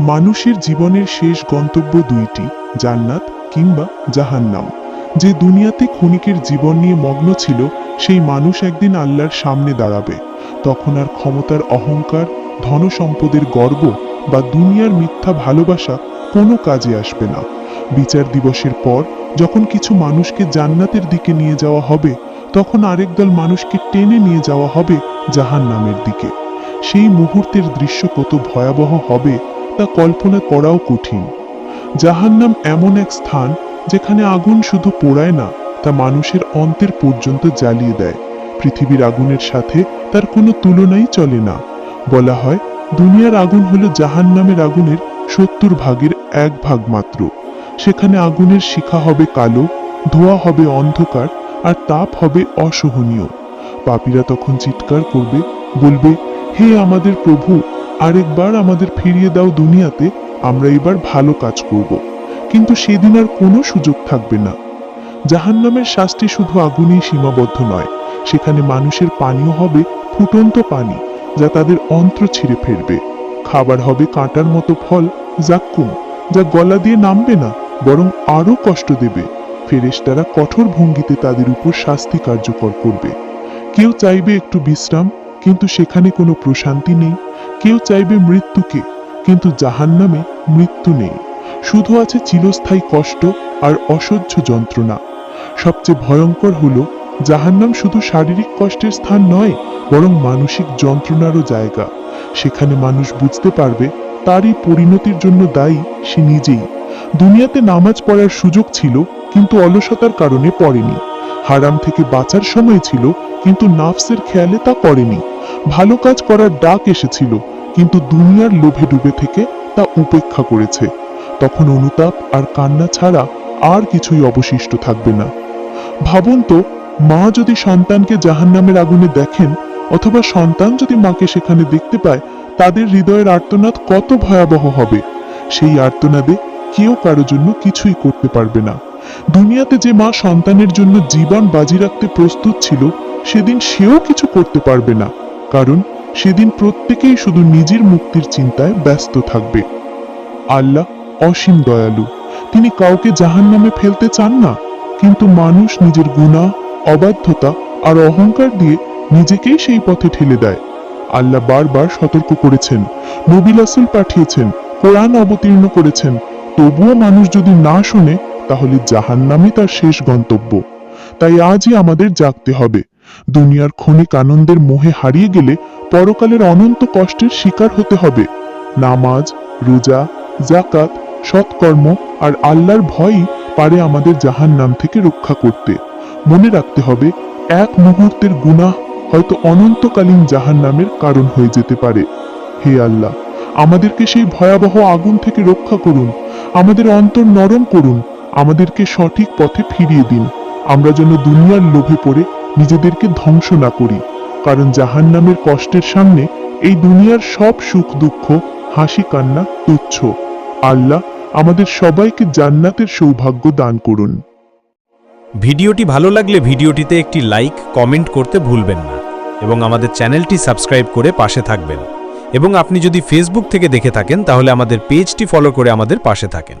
মানুষের জীবনের শেষ গন্তব্য দুইটি, জান্নাত কিংবা জাহান্নাম। যে দুনিয়াতে ক্ষণিকের জীবন নিয়ে মগ্ন ছিল, সেই মানুষ একদিন আল্লাহর সামনে দাঁড়াবে। তখন আর ক্ষমতার অহংকার, ধনসম্পদের গর্ব বা দুনিয়ার মিথ্যা ভালোবাসা কোনো কাজে আসবে না। বিচার দিবসের পর যখন কিছু মানুষকে জান্নাতের দিকে নিয়ে যাওয়া হবে, তখন আরেক দল মানুষকে টেনে নিয়ে যাওয়া হবে জাহান্নামের দিকে। সেই মুহূর্তের দৃশ্য কত ভয়াবহ হবে তা কল্পনা করাও কঠিন। জাহান্নাম এমন এক স্থান যেখানে আগুন শুধু পোড়ায় না, তা মানুষের অন্তের পর্যন্ত জ্বালিয়ে দেয়। পৃথিবীর আগুনের সাথে তার কোনো তুলনাই চলে না। বলা হয়, দুনিয়ার আগুন হলো জাহান্নামের আগুনের সত্তর ভাগের এক ভাগ মাত্র। সেখানে আগুনের শিখা হবে কালো, ধোয়া হবে অন্ধকার, আর তাপ হবে অসহনীয়। পাপীরা তখন চিৎকার করবে, বলবে, হে আমাদের প্রভু আরেকবার আমাদের ফিরিয়ে দাও দুনিয়াতে, আমরা এবার ভালো কাজ করব। কিন্তু সেদিন আর কোনো সুযোগ থাকবে না। জাহান্নামের শাস্তি শুধু আগুনেই সীমাবদ্ধ নয়, সেখানে মানুষের পানীয় হবে ফুটন্ত পানি, যা তাদের অন্ত্র ছিঁড়ে ফেলবে। খাবার হবে কাঁটার মতো ফল, জাক্কুম, যা গলা দিয়ে নামবে না, বরং আরও কষ্ট দেবে। ফেরেশতারা কঠোর ভঙ্গিতে তাদের উপর শাস্তি কার্যকর করবে। কেউ চাইবে একটু বিশ্রাম, কিন্তু সেখানে কোনো প্রশান্তি নেই। কেউ চাইবে মৃত্যুকে, কিন্তু জাহান্নামে মৃত্যু নেই। শুধু আছে চিরস্থায়ী কষ্ট আর অসহ্য যন্ত্রণা। সবচেয়ে ভয়ঙ্কর হলো, জাহান্নাম শুধু শারীরিক কষ্টের স্থান নয়, বরং মানসিক যন্ত্রণারও জায়গা। সেখানে মানুষ বুঝতে পারবে, তারই পরিণতির জন্য দায়ী সে নিজেই। দুনিয়াতে নামাজ পড়ার সুযোগ ছিল, কিন্তু অলসতার কারণে পড়েনি। হারাম থেকে বাঁচার সময় ছিল, কিন্তু নাফসের খেয়ালে তা করেনি ভালো কাজ করার ডাক এসেছিল কিন্তু দুনিয়ার লোভে ডুবে থেকে তা উপেক্ষা করেছে। তখন অনুতাপ আর কান্না ছাড়া আর কিছুই অবশিষ্ট থাকবে না। ভাবুন তো, মা যদি সন্তানকে জাহান্নামের আগুনে দেখেন, অথবা সন্তান যদি মাকে সেখানে দেখতে পায়, তাদের হৃদয়ের আর্তনাদ কত ভয়াবহ হবে। সেই আর্তনাদে কেউ কারও জন্য কিছুই করতে পারবে না। দুনিয়াতে যে মা সন্তানের জন্য জীবন বাজি রাখতে প্রস্তুত ছিল, সেদিন সেও কিছু করতে পারবে না। কারণ সেদিন প্রত্যেকেই শুধু নিজের মুক্তির চিন্তায় ব্যস্ত থাকবে। আল্লাহ অসীম দয়ালু, তিনি কাউকে জাহান্নামে ফেলতে চান না, কিন্তু মানুষ নিজের গুনাহ, অবাধ্যতা আর অহংকার দিয়ে নিজেকেই সেই পথে ঠেলে দেয়। আল্লাহ বারবার সতর্ক করেছেন, নবী রাসূল পাঠিয়েছেন, কোরআন অবতীর্ণ করেছেন, তবুও মানুষ যদি না শোনে, তাহলে জাহান্নামই তার শেষ গন্তব্য। তাই আজই আমাদের জাগতে হবে। দুনিয়ার ক্ষণিক আনন্দের মোহে হারিয়ে গেলে পরকালের অনন্ত কষ্টের শিকার হতে হবে। নামাজ, রোজা জাকাত সৎকর্ম আর আল্লাহর ভয়ই পারে আমাদের জাহান্নাম থেকে রক্ষা করতে। মনে রাখতে হবে, এক মুহূর্তের গুনাহ হয়তো অনন্তকালীন জাহান্নামের কারণ হয়ে যেতে পারে। হে আল্লাহ, আমাদেরকে সেই ভয়াবহ আগুন থেকে রক্ষা করুন, আমাদের অন্তর নরম করুন, আমাদেরকে সঠিক পথে ফিরিয়ে দিন। আমরা যেন দুনিয়ার লোভে পড়ে নিজেদেরকে ধ্বংস না করি। কারণ জাহান নামের কষ্টের সামনে এই দুনিয়ার সব সুখ দুঃখ, হাসি, কান্না তুচ্ছ। আল্লাহ আমাদের সবাইকে জান্নাতের সৌভাগ্য দান করুন। ভিডিওটি ভালো লাগলে ভিডিওটিতে একটি লাইক, কমেন্ট করতে ভুলবেন না এবং আমাদের চ্যানেলটি সাবস্ক্রাইব করে পাশে থাকবেন। এবং আপনি যদি ফেসবুক থেকে দেখে থাকেন, তাহলে আমাদের পেজটি ফলো করে আমাদের পাশে থাকেন।